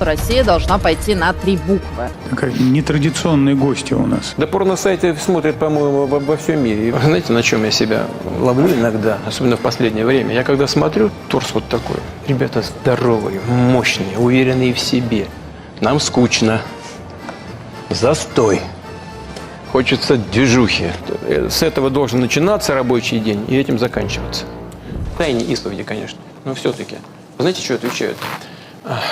Россия должна пойти на три буквы. Такая нетрадиционные гости у нас. Да порно-сайты смотрят, по-моему, во, во всем мире. И знаете, на чем я себя ловлю иногда, особенно в последнее время? Я когда смотрю, торс вот такой. Ребята здоровые, мощные, уверенные в себе. Нам скучно. Застой. Хочется движухи. С этого должен начинаться рабочий день и этим заканчиваться. Тайне исповеди, конечно. Но все-таки. Знаете, что отвечают? А,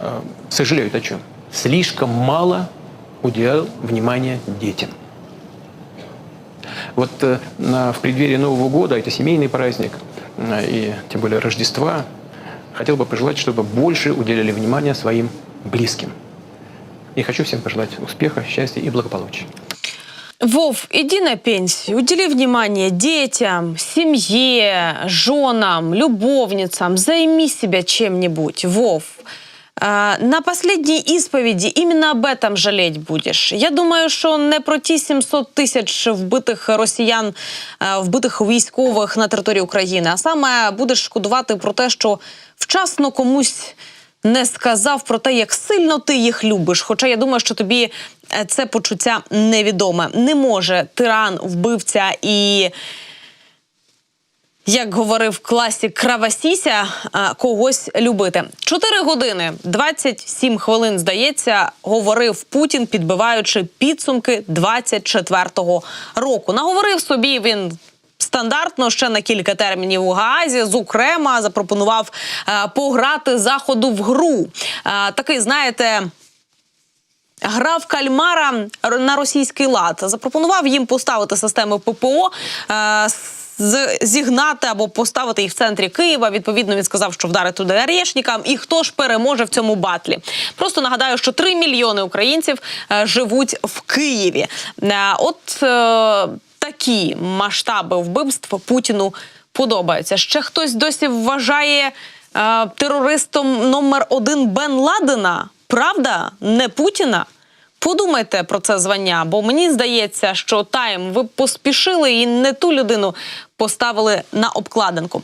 а, Сожалеют о чем? Слишком мало уделял внимания детям. Вот э, в преддверии Нового года, это семейный праздник, э, и тем более Рождества, хотел бы пожелать, чтобы больше уделяли внимания своим близким. И хочу всем пожелать успеха, счастья и благополучия. Вов, иди на пенсию, удели внимание детям, семье, женам, любовницам, займи себя чем-нибудь, Вов. На последній ісповіді іменно об этом жалеть будеш. Я думаю, що не про ті 700 тисяч вбитих росіян, вбитих військових на території України, а саме будеш шкодувати про те, що вчасно комусь не сказав про те, як сильно ти їх любиш. Хоча я думаю, що тобі е, це почуття невідоме. Не може тиран, вбивця і. Як говорив класік Кравасіся, когось любити. Чотири години 27 хвилин, здається, говорив Путін, підбиваючи підсумки 24-го року. Наговорив собі він. Стандартно ще на кілька термінів у Гаазі, зокрема, запропонував е, пограти заходу в гру. Е, такий, знаєте, грав кальмара на російський лад. Запропонував їм поставити системи ППО. е, Зігнати або поставити їх в центрі Києва. Відповідно, він сказав, що вдарить туди арешникам. І хто ж переможе в цьому батлі? Просто нагадаю, що 3 мільйони українців е, живуть в Києві. Е, От е, такі масштаби вбивств Путіну подобаються. Ще хтось досі вважає е, терористом номер один Бен Ладена. Правда, не Путіна. Подумайте про це звання, бо мені здається, що тайм ви поспішили і не ту людину поставили на обкладинку.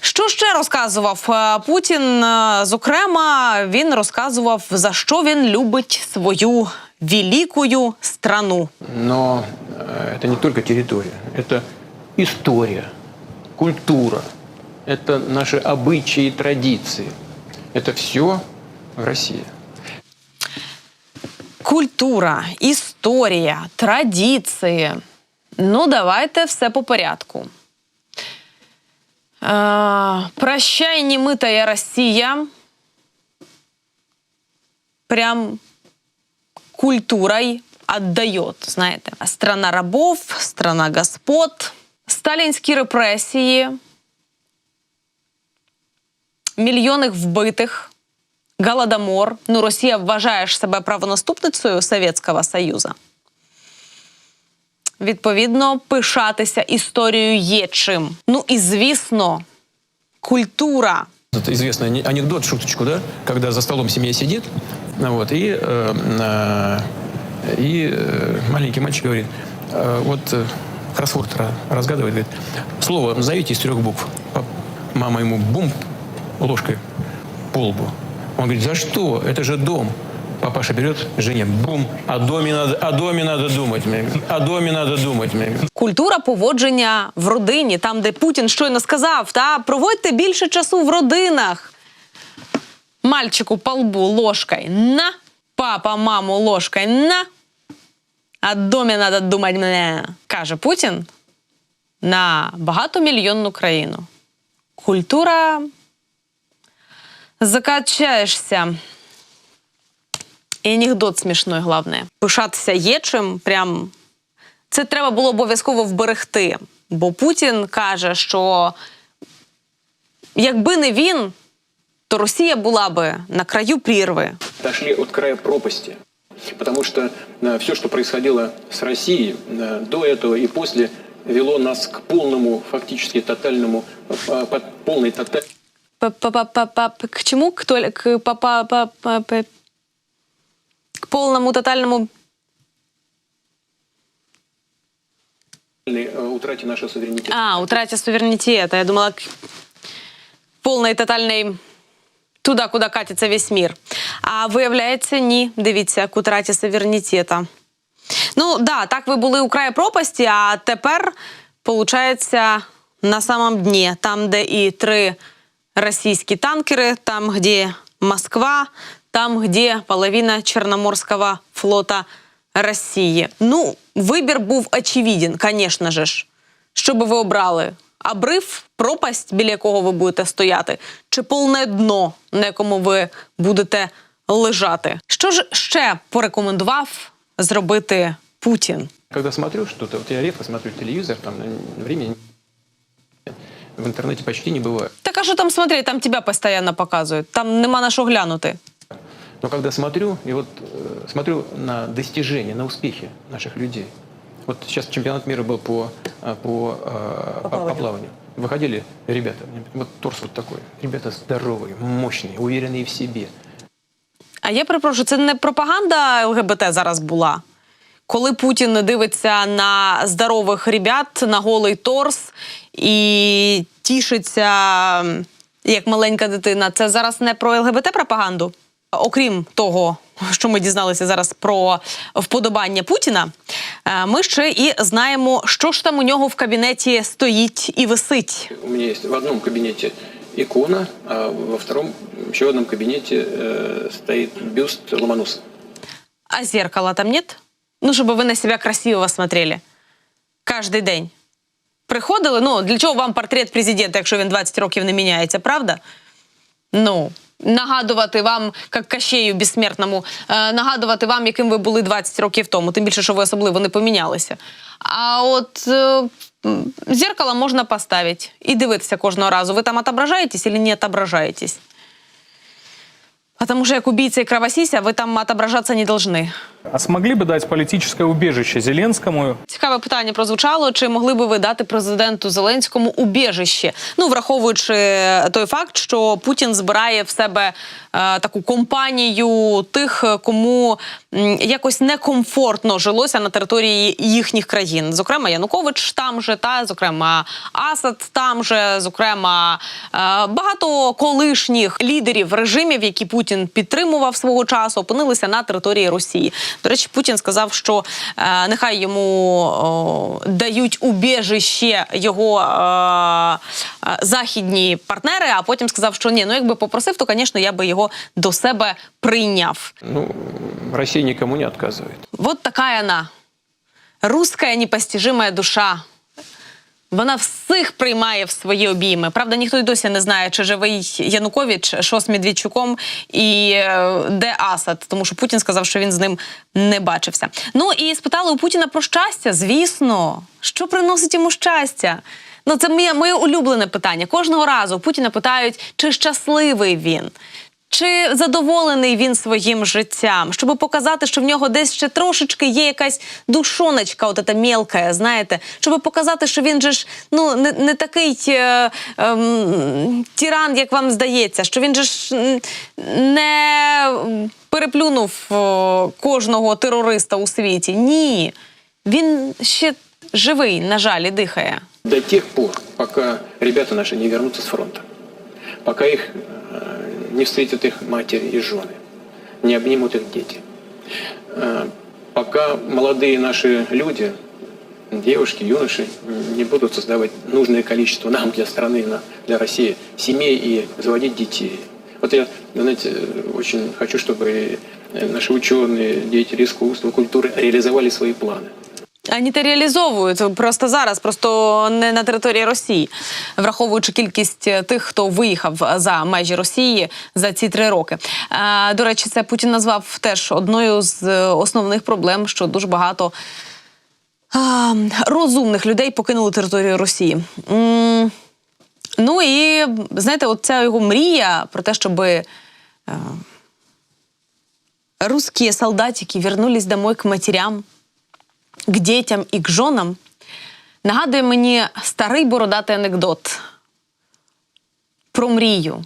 Що ще розказував е, Путін? Е, Зокрема, він розказував, за що він любить свою великую страну. Э, это не только территория, это история, культура, это наши обычаи и традиции. Это все Россия. Культура, історія, традиції. Ну, давайте все по порядку. Е, прощай, немитая Росія. Прям культурой отдает, знаєте. Страна рабов, страна господ, сталінські репресії, мільйони вбитих, Голодомор. Ну, Росія вважає ж себе правонаступницею Совєтського Союзу. Відповідно, пишатися історією є чим. Ну і звісно, культура. Это известный ане- анекдот, шуточку, да? Когда за столом семья сидит, ну вот, и, э, э, и э, маленький мальчик говорит, э, вот э, кроссворд ра- разгадывает, говорит, слово назовите из трех букв. Пап- Мама ему бум ложкой по лбу. Он говорит, за что? Это же дом. Папаша берет, Женя, бум, о доме надо, о доме надо думать, мне. о доме надо думать. мне. Культура поводження в родині, там, де Путін щойно сказав, та проводьте більше часу в родинах. Мальчику по лбу ложкой на, папа маму ложкой на. О домі надо думати мене, каже Путін на багатомільйонну країну. Культура закачаєшся. І анекдот смішний, головне. Пишатися є чим, прям це треба було обов'язково вберегти. Бо Путін каже, що якби не він, то Росія була би на краю прірви. Дошли от края пропасти. Потому что все, что происходило с Россией э, до этого и после, вело нас к полному, фактически тотальному, э, по- полной тотальной К чому? К, к, па- па- па- па- к повному тотальному э, утрате нашего суверенитета. А, утрате суверенитета. Я думала, к полной тотальной туди, куди катиться весь мір. А виявляється, ні. Дивіться, к утраті суверенітета. Ну да, так ви були у краї пропасті, а тепер, виходить, на самом дні, там, де і три російські танкери, там, де Москва, там, де половина Чорноморського флота Росії. Ну, вибір був очевиден, звісно ж. Що би ви обрали? Обрив, пропасть, біля якого ви будете стояти, чи повне дно, на якому ви будете лежати? Що ж ще порекомендував зробити Путін? Когда смотрю что-то, вот я редко смотрю телевизор, там на- времени в интернете почти не бывает. Так а що там смотреть? Там тебе постійно показують. Там нема на що глянути. Но когда смотрю, и вот э, смотрю на достижения, на успехи наших людей. Вот сейчас чемпионат мира был по, э, по, э, по, по плаванию. Выходили ребята, вот торс вот такой. Ребята здоровые, мощные, уверенные в себе. А я перепрошую, це не пропаганда ЛГБТ зараз була. Коли Путін дивиться на здорових ребят, на голий торс і тішиться м, як маленька дитина, це зараз не про ЛГБТ пропаганду. Окрім того, що ми дізналися зараз про вподобання Путіна, е, ми ще і знаємо, що ж там у нього в кабінеті стоїть і висить. У меня есть в одном кабинете икона, а во втором, еще в одном кабинете э, стоит бюст Ломоносова. А зеркала там нет? Ну, щоб ви на себе красиво смотрели. Кожний день. Приходили, ну, для чого вам портрет президента, якщо він 20 років не міняється, правда? Ну, нагадувати вам, як Кащею безсмертному, е, нагадувати вам, яким ви були 20 років тому, тим більше, що ви особливо не помінялися. А от е, зеркало можна поставити і дивитися кожного разу, ви там отображаєтесь чи не отображаєтесь. Потому що як убійця і кровосіся, ви там отображатися не должны. А смогли бы дать политическое убежище Зеленскому? Цікаве питання прозвучало. Чи могли би ви дати президенту Зеленському убіжище? Ну, враховуючи той факт, що Путін збирає в себе е, таку компанію тих, кому якось некомфортно жилося на території їхніх країн. Зокрема, Янукович там же, та зокрема Асад там же, зокрема е, багато колишніх лідерів режимів, які Путін підтримував свого часу, опинилися на території Росії. До речі, Путін сказав, що е, нехай йому о, дають убіжище його е, е, західні партнери, а потім сказав, що ні, ну якби попросив, то, звісно, я би його до себе прийняв. Ну, Росія нікому не відказує. Вот такая она. Русская непостижимая душа. Вона всіх приймає в свої обійми. Правда, ніхто й досі не знає, чи живий Янукович, що з Медведчуком і е, де Асад, тому що Путін сказав, що він з ним не бачився. Ну і спитали у Путіна про щастя. Звісно, що приносить йому щастя. Ну, це моє, моє улюблене питання. Кожного разу Путіна питають, чи щасливий він. Чи задоволений він своїм життям, щоб показати, що в нього десь ще трошечки є якась душоночка, от ця мелка, знаєте, щоб показати, що він же ж ну не, не такий е, ем, тиран, як вам здається, що він же ж не переплюнув кожного терориста у світі. Ні, він ще живий, на жаль, і дихає. До тех пор, пока ребята наши не вернутся с фронта, пока их э, не встретят их матери и жены, не обнимут их дети, э, пока молодые наши люди, девушки, юноши не будут создавать нужное количество нам для страны, для России семей и заводить детей. Вот я, знаете, очень хочу, чтобы наши ученые, деятели искусства, культуры реализовали свои планы. Ані те реалізовують просто зараз, просто не на території Росії, враховуючи кількість е, тих, хто виїхав за межі Росії за ці три роки. Е, До речі, це Путін назвав теж одною з е, основних проблем, що дуже багато розумних людей покинули територію Росії. Ну і знаєте, от ця його мрія про те, щоб е, русские солдатики вернулись домой к матерям, к дітям і к жонам, нагадує мені старий бородатий анекдот про мрію.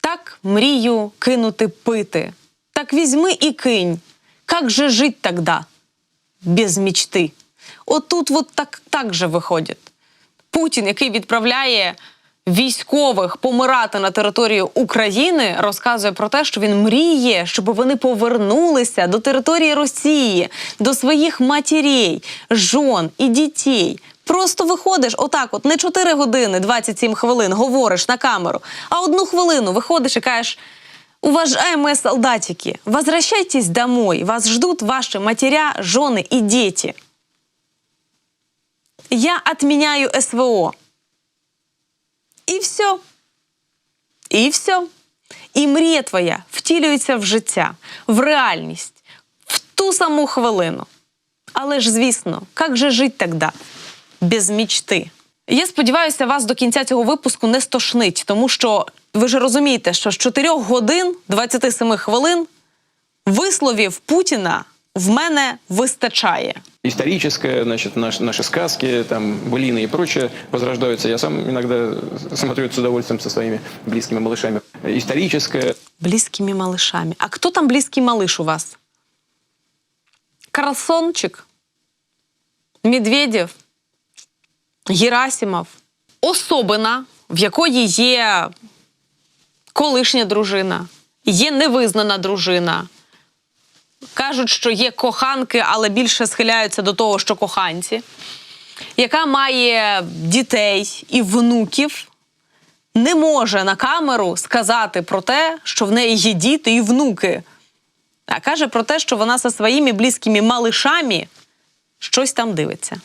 Так мрію кинути пити. Так візьми і кинь. Как же жить тогда без мечти? Отут от так, так же виходить. Путін, який відправляє військових помирати на території України, розказує про те, що він мріє, щоб вони повернулися до території Росії, до своїх матірей, жон і дітей. Просто виходиш отак, от не 4 години 27 хвилин говориш на камеру, а одну хвилину виходиш і кажеш. Уважаемые солдатики, возвращайтесь домой. Вас ждут ваши матеря, жены и дети. Я отменяю СВО. І все. І все. І мрія твоя втілюється в життя, в реальність, в ту саму хвилину. Але ж, звісно, як же жити тоді без мічти? Я сподіваюся, вас до кінця цього випуску не стошнить, тому що ви ж розумієте, що з 4 годин 27 хвилин висловів Путіна в мене вистачає. Историческое, значит, наш- наши сказки, там, былины и прочее возрождаются. Я сам иногда смотрю это с удовольствием со своими близкими малышами. Историческое, Близкими малышами. А кто там близкий малыш у вас? Карлсончик? Медведєв? Герасимов? Особина, в якої є колишня дружина, є невизнана дружина. Кажуть, що є коханки, але більше схиляються до того, що коханці, яка має дітей і внуків, не може на камеру сказати про те, що в неї є діти і внуки, а каже про те, що вона зі своїми близькими малишами щось там дивиться.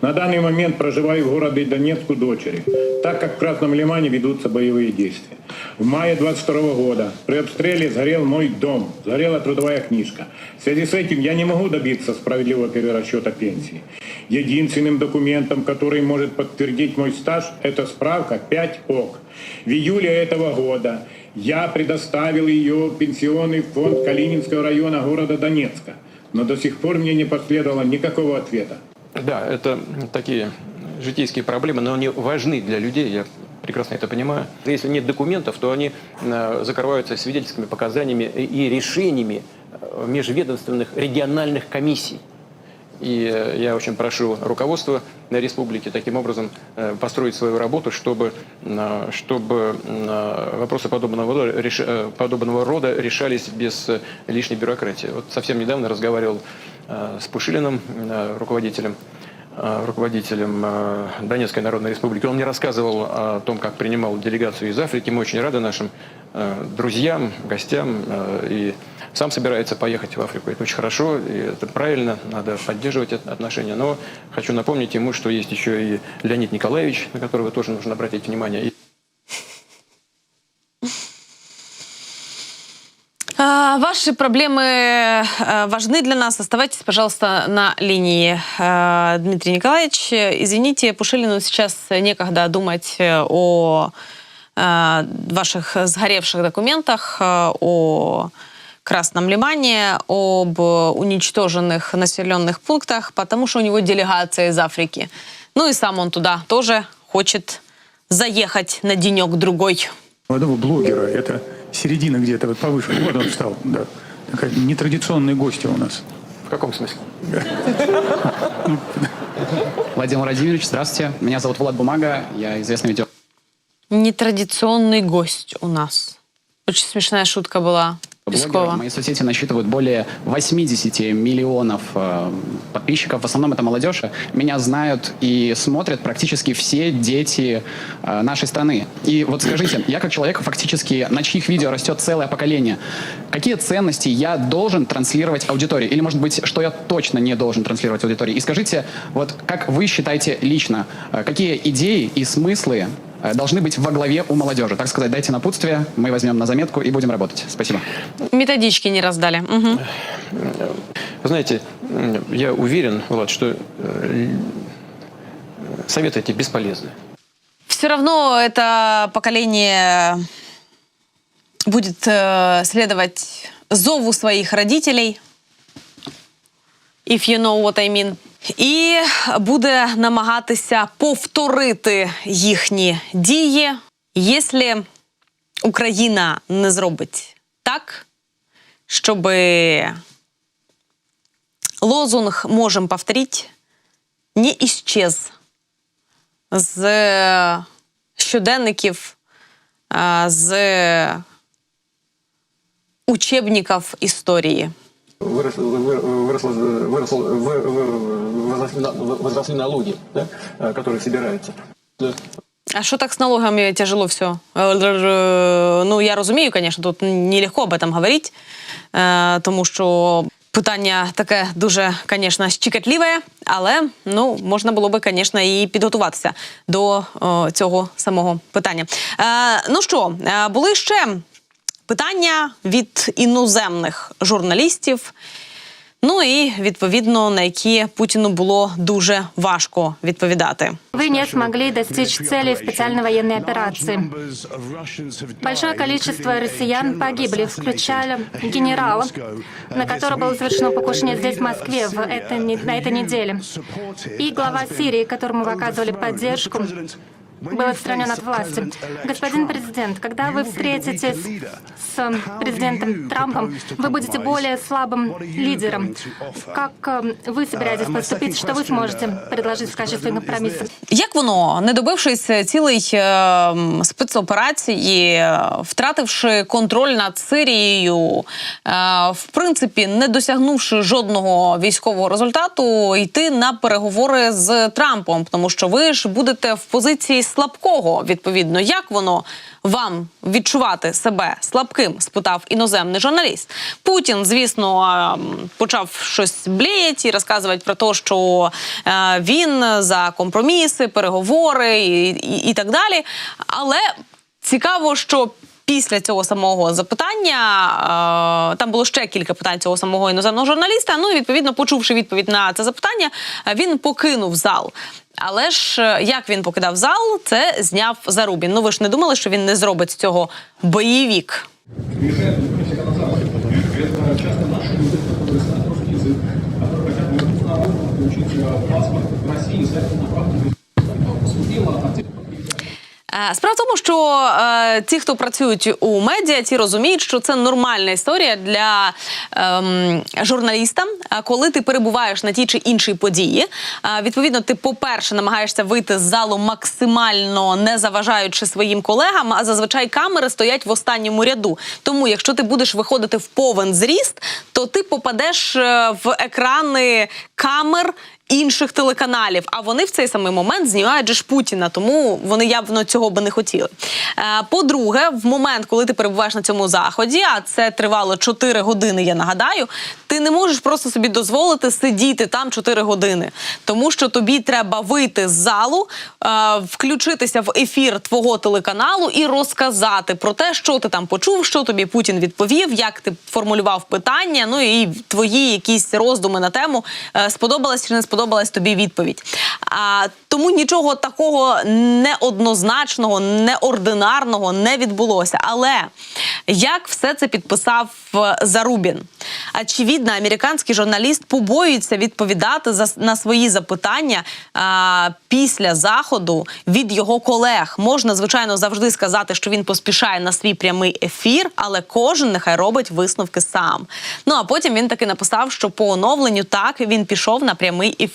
На данный момент проживаю в городе Донецку дочери, так как в Красном Лимане ведутся боевые действия. В мае 22 года при обстреле сгорел мой дом, сгорела трудовая книжка. В связи с этим я не могу добиться справедливого перерасчета пенсии. Единственным документом, который может подтвердить мой стаж, это справка 5 ОК. В июле этого года я предоставил ее в пенсионный фонд Калининского района города Донецка, но до сих пор мне не последовало никакого ответа. Да, это такие житейские проблемы, но они важны для людей, я прекрасно это понимаю. Если нет документов, то они э, закрываются свидетельскими показаниями и решениями э, межведомственных региональных комиссий. И э, я очень прошу руководство республики таким образом э, построить свою работу, чтобы, э, чтобы вопросы подобного рода, подобного рода решались без лишней бюрократии. Вот совсем недавно разговаривал с Пушилиным, руководителем руководителем Донецкой Народной Республики. Он мне рассказывал о том, как принимал делегацию из Африки. Мы очень рады нашим друзьям, гостям. И сам собирается поехать в Африку. Это очень хорошо, и это правильно, надо поддерживать отношения. Но хочу напомнить ему, что есть еще и Леонид Николаевич, на которого тоже нужно обратить внимание. А, Ваши проблемы э, важны для нас. Оставайтесь, пожалуйста, на линии. Э, Дмитрий Николаевич, извините, Пушилину сейчас некогда думать э, о ваших сгоревших документах, о Красном Лимане, об уничтоженных населенных пунктах, потому что у него делегация из Африки. Ну и сам он туда тоже хочет заехать на денек-другой. Молодого блогера, это середина где-то, вот повыше. Вот он встал, да. Такая нетрадиционные гости у нас. в каком смысле? Владимир Владимирович, здравствуйте. Меня зовут Влад Бумага, я известный видео Нетрадиционный гость у нас. Очень смешная шутка была Пескова. Мои соцсети насчитывают более 80 миллионов э, подписчиков. В основном это молодежь. Меня знают и смотрят практически все дети э, нашей страны. И вот скажите, я как человек, фактически, на чьих видео растет целое поколение, какие ценности я должен транслировать аудитории? Или, может быть, что я точно не должен транслировать аудитории? И скажите, вот как вы считаете лично, э, какие идеи и смыслы должны быть во главе у молодежи? Так сказать, дайте напутствие, мы возьмем на заметку и будем работать. Спасибо. Методички не раздали. Мгм. Вы знаете, я уверен, Влад, что э, советы эти бесполезны. Все равно это поколение будет э, следовать зову своих родителей. If you know what I mean. І буде намагатися повторити їхні дії, якщо Україна не зробить так, щоб лозунг можем повторить не исчез з щоденників, е, з учебників історії выросло, вы- выросло, выросло, вы- вы- возросли на- возросли налоги, да, э, которые собираются. Да. А що так з налогами тяжело все? Ну, я розумію, звісно, тут нелегко об этом говорити, е, тому що питання таке дуже, звісно, щекотливе, але ну, можна було би, звісно, і підготуватися до о, цього самого питання. Е, Ну що, е, були ще питання від іноземних журналістів. Ну і відповідно на які Путіну було дуже важко відповідати. Вы не смогли достичь цели специальной военной операции. Большое количество россиян погибли, включая генерала, на которого было совершено покушение здесь, в Москве, в этой, не- на этой неделе. И глава Сирии, которому вы оказывали поддержку, был отстранен от власти. Господин президент, когда вы встретитесь с президентом Трампом, вы будете более слабым лидером. Как э, вы собираетесь поступить? Что вы сможете предложить в качестве компромисса? Як воно, не добившись цілий е, м, спецоперації, е, втративши контроль над Сирією, е, в принципі, не досягнувши жодного військового результату, йти на переговори з Трампом, тому що ви ж будете в позиції слабкого. Відповідно, як воно вам відчувати себе слабким? спитав іноземний журналіст. Путін, звісно, почав щось бліяти і розказувати про те, що е, він за компроміси, переговори і, і, і так далі. Але цікаво, що. Після цього самого запитання е, там було ще кілька питань цього самого іноземного журналіста. Ну і відповідно, почувши відповідь на це запитання, е, він покинув зал. Але ж е, як він покидав зал, це зняв Зарубін. Ну ви ж не думали, що він не зробить з цього бойовік? Е, Справа в тому, що е, ті, хто працюють у медіа, ті розуміють, що це нормальна історія для ем, журналіста. Е, Коли ти перебуваєш на тій чи іншій події, е, відповідно, ти, по-перше, намагаєшся вийти з залу максимально не заважаючи своїм колегам, а зазвичай камери стоять в останньому ряду. Тому, якщо ти будеш виходити в повен зріст, то ти попадеш е, в екрани камер інших телеканалів. А вони в цей самий момент знімають ж Путіна, тому вони явно цього би не хотіли. Е, По-друге, в момент, коли ти перебуваєш на цьому заході, а це тривало 4 години, я нагадаю, ти не можеш просто собі дозволити сидіти там 4 години, тому що тобі треба вийти з залу, е, включитися в ефір твого телеканалу і розказати про те, що ти там почув, що тобі Путін відповів, як ти формулював питання. Ну і твої якісь роздуми на тему е, сподобалась чи не сподобалась тобі відповідь. А тому нічого такого неоднозначного, неординарного не відбулося. Але як все це підписав е, Зарубін? Очевидно, американський журналіст побоюється відповідати за на свої запитання а, після заходу від його колег. Можна звичайно завжди сказати, що він поспішає на свій прямий ефір, але кожен нехай робить висновки сам. Ну а потім він таки написав, що по оновленню так він пішов на прямий ефір.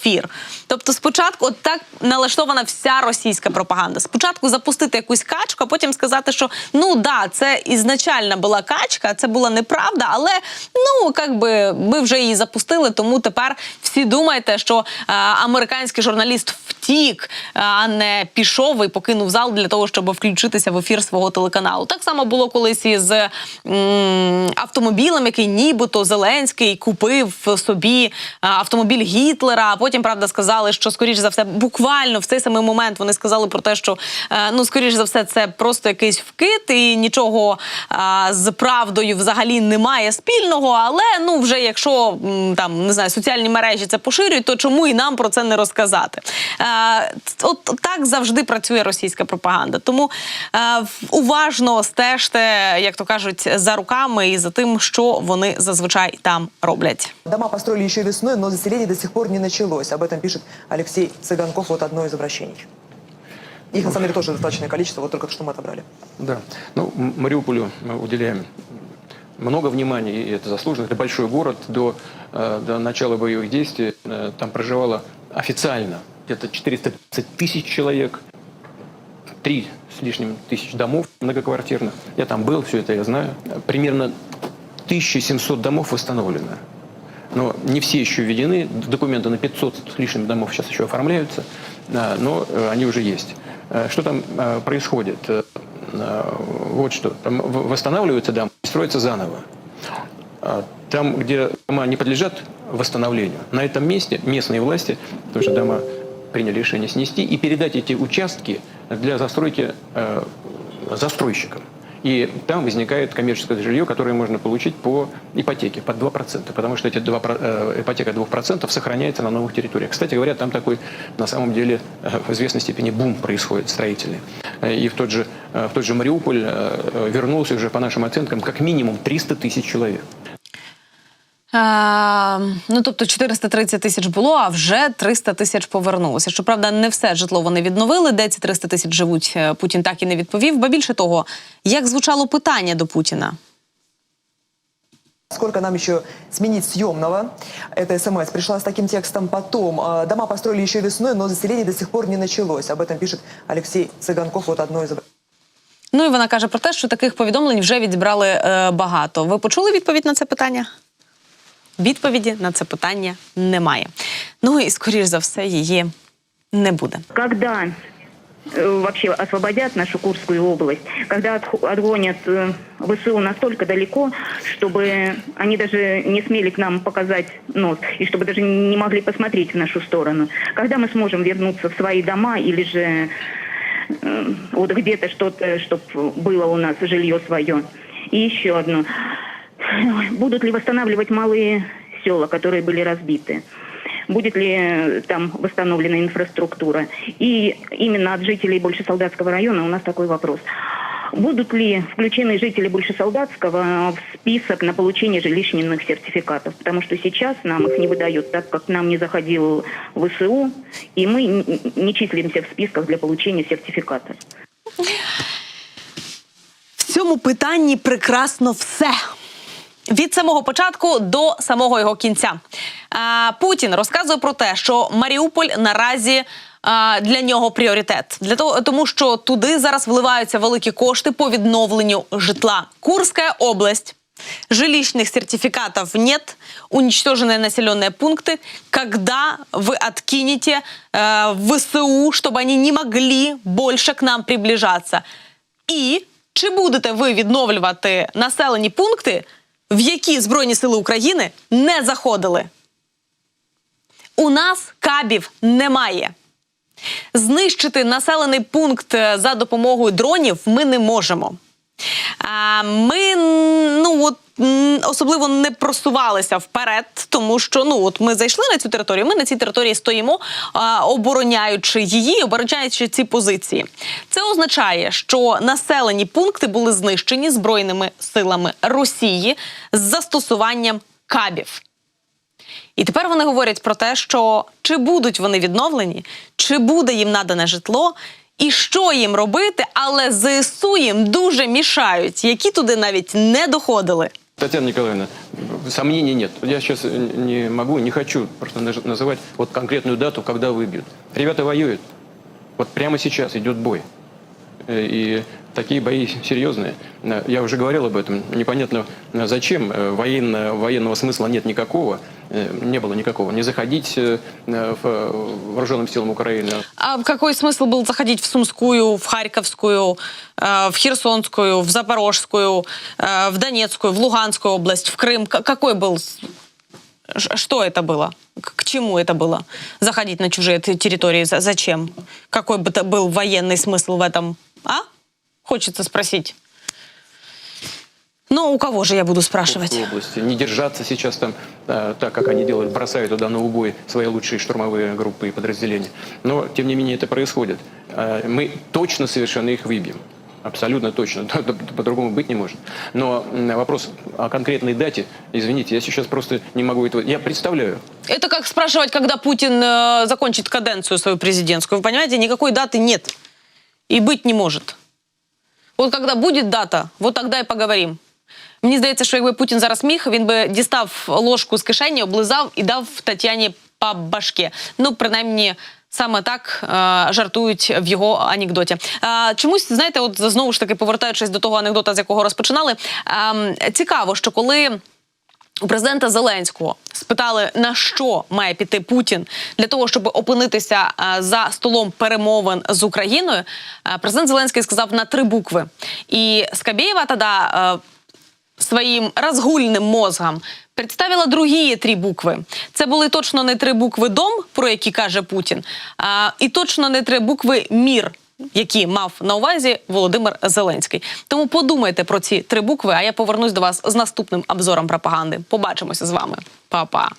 Тобто, спочатку, от так налаштована вся російська пропаганда. Спочатку запустити якусь качку, а потім сказати, що ну да, це ізначально була качка, це була неправда, але ну як би ми вже її запустили, тому тепер всі думаєте, що е, американський журналіст втік, е, а не пішов і покинув зал для того, щоб включитися в ефір свого телеканалу. Так само було колись із м, автомобілем, який нібито Зеленський купив собі е, автомобіль Гітлера. Потім правда сказали, що скоріш за все, буквально в цей самий момент вони сказали про те, що е, ну скоріш за все, це просто якийсь вкид і нічого з правдою взагалі немає спільного. Але ну вже якщо там не знаю, соціальні мережі це поширюють, то чому і нам про це не розказати? Е, от так завжди працює російська пропаганда. Тому е, уважно стежте, як то кажуть, за руками і за тим, що вони зазвичай там роблять. Дома построили еще весной, но заселение до сих пор не началось. Об этом пишет Алексей Цыганков, вот одно из обращений. Их, на самом деле, тоже достаточное количество, вот только что мы отобрали. Да. Ну, Мариуполю мы уделяем много внимания, и это заслуженно. Это большой город. До, э, до начала боевых действий э, там проживало официально где-то 430 тысяч человек. три с лишним тысяч домов многоквартирных. Я там был, все это я знаю. Примерно 1700 домов восстановлено. Но не все еще введены. Документы на 500 с лишним домов сейчас еще оформляются, но э, они уже есть. Э, Что там э, происходит? Вот что. Там восстанавливаются дома, строятся заново. А Там, где дома не подлежат восстановлению, на этом месте местные власти тоже дома приняли решение снести и передать эти участки для застройки застройщикам. И там возникает коммерческое жилье, которое можно получить по ипотеке под 2%, потому что эти 2, про- э, ипотека 2% сохраняется на новых территориях. Кстати говоря, там такой на самом деле э, в известной степени бум происходит строительный. Э, И в тот же, э, в тот же Мариуполь э, э, вернулся уже по нашим оценкам как минимум 300 тысяч человек. А, ну тобто 430 тисяч було, а вже 300 тисяч повернулося. Щоправда, не все житло вони відновили. Де ці 300 тисяч живуть, е, Путін так і не відповів. Ба більше того, як звучало питання до Путіна. Сколько нам еще сменить съемного? Это СМС пришла с таким текстом потом. а, Дома построили еще весной, но заселение до сих пор не началось. Об этом пишет Алексей Цыганков, вот одно из Ну і вона каже про те, що таких повідомлень вже відібрали е, багато. Ви почули відповідь на це питання? Відповіді на це питання немає. Ну і скоріш за все її не буде. Когда э, вообще освободят нашу Курскую область, когда отх- отгонят э, ВСУ настолько далеко, чтобы они даже не смели к нам показать нос, и чтобы даже не могли посмотреть в нашу сторону. Когда мы сможем вернуться в свои дома или же э, вот где-то что-то, чтобы было у нас жилье свое. И еще одно. Будут ли восстанавливать малые села, которые были разбиты? Будет ли э, там восстановлена инфраструктура? И именно от жителей Большесолдатского района у нас такой вопрос. Будут ли включены жители Большесолдатского в список на получение жилищных сертификатов? Потому что сейчас нам их не выдают, так как нам не заходил ВСУ, и мы не числимся в списках для получения сертификата. В цьому питанні прекрасно все. Від самого початку до самого його кінця. А, Путін розказує про те, що Маріуполь наразі а, для нього пріоритет. Для того, тому що туди зараз вливаються великі кошти по відновленню житла. Курська область. Жилищных сертификатов нет, уничтоженные населенные пункты. Когда вы откинете э, ВСУ, чтобы они не могли больше к нам приближаться? І чи будете ви відновлювати населені пункти, В які Збройні Сили України не заходили? У нас кабів немає. Знищити населений пункт е, за допомогою дронів ми не можемо. А, Ми ну от особливо не просувалися вперед, тому що ну от ми зайшли на цю територію. Ми на цій території стоїмо, обороняючи її, обороняючи ці позиції. Це означає, що населені пункти були знищені збройними силами Росії з застосуванням кабів. І тепер вони говорять про те, що чи будуть вони відновлені, чи буде їм надане житло, і що їм робити, але ЗСУ їм дуже мішають, які туди навіть не доходили. Татьяна Николаевна, сомнений нет. Я сейчас не могу, не хочу просто называть вот конкретную дату, когда выбьют. Ребята воюют. Вот прямо сейчас идет бой. Э, И такие бои серьезные. Э, Я уже говорил об этом. Непонятно э, зачем. Военно, военного смысла нет никакого. Не было никакого. Не заходить в вооруженным силам Украины. А какой смысл был заходить в Сумскую, в Харьковскую, в Херсонскую, в Запорожскую, в Донецкую, в Луганскую область, в Крым? Какой был? Что это было? К чему это было? Заходить на чужие те- территории? За- Зачем? Какой бы был военный смысл в этом? А? Хочется спросить. Ну, у кого же я буду спрашивать? Области. Не держаться сейчас там э, так, как они делают, бросают туда на убой свои лучшие штурмовые группы и подразделения. Но, тем не менее, это происходит. Э, Мы точно совершенно их выбьем. Абсолютно точно. По-другому быть не может. Но вопрос о конкретной дате, извините, я сейчас просто не могу этого... Я представляю, Это как спрашивать, когда Путин э, закончит каденцию свою президентскую. Вы понимаете, никакой даты нет. И быть не может. От когда будет дата, вот тогда і поговорим. Мені здається, що якби Путін зараз міг, він би дістав ложку з кишені, облизав і дав Тетяні по башке. Ну, принаймні, Саме так е, жартують в його анекдоті. Е, чомусь, знаєте, от знову ж таки повертаючись до того анекдота, з якого розпочинали. Е, цікаво, що коли у президента Зеленського спитали, на що має піти Путін для того, щоб опинитися е, за столом перемовин з Україною. е, Президент Зеленський сказав на три букви. І Скабєєва тоді е, своїм розгульним мозгом представила другі три букви. Це були точно не три букви дом, про які каже Путін, і точно не три букви мір. Які мав на увазі Володимир Зеленський, тому подумайте про ці три букви. А я повернусь до вас з наступним обзором пропаганди. Побачимося з вами, Па-па.